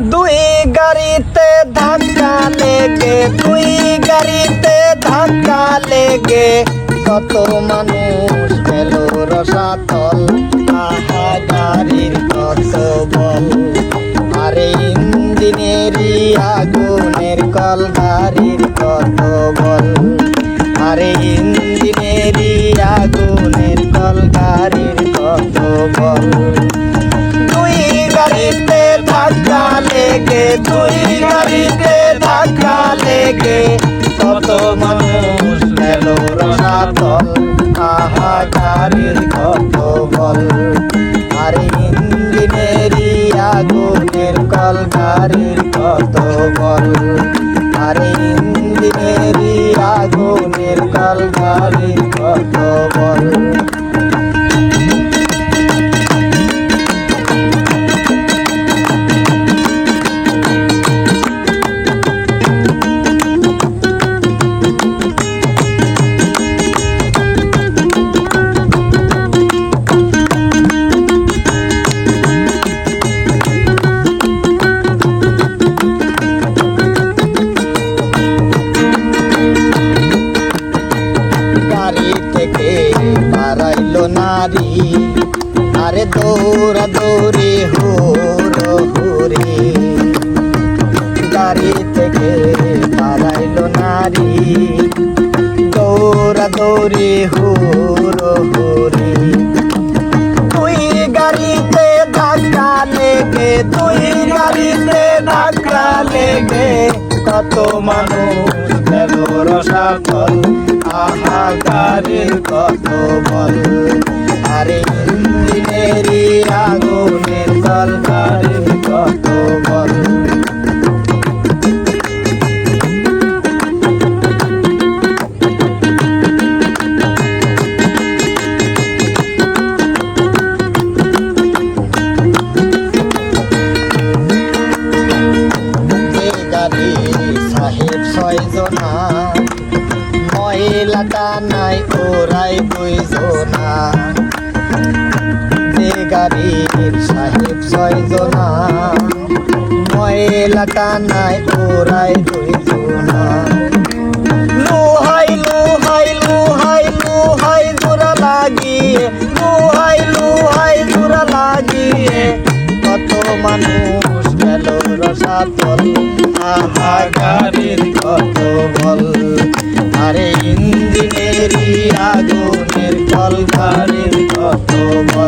দুই গাড়িতে ধাক্কা লেগে, দুই গাড়িতে ধাক্কা লেগে, কত মানুষ গেল রসাতল। আহা, গাড়ির কত বল আরে ইঞ্জিনেরই আগুনের কল, গাড়ির কত বল আরে ইঞ্জিনেরই আগুনের কল, গাড়ির দুই গাড়িতে ধাক্কা লেগে কত মানুষ গেল রসাতল গাড়ির কত বল? আরে ইঞ্জিনেরই আগুনের কল গাড়ির কত বল? আরে ইঞ্জিনেরই আগুনের কল গাড়ির কত বল? বাড়াইলো নারী। আরে দৌড়া দৌড়ি হুরো হুরি গাড়ি থেকে বাড়াইলো নারী। দৌড়া দৌড়ি হুরো হুরি তুই গাড়িতে ধাক্কা লেগে তুই গাড়িতে ধাক্কা লেগে, কত মানুষ গেল রসাতল আহা গাড়ির কত বল আরে ইঞ্জিনেরই আগুনের গাড়ির কত বল নাই ওরাই দুইজনা যে গাড়ির সাহেব ছয়জনা মহিলাটা নাই ওরাই দুইজনা লুহাই লুহাই লুহাই লুহাই জোড়া কত মানুষ গেল রসাতল, আহা কত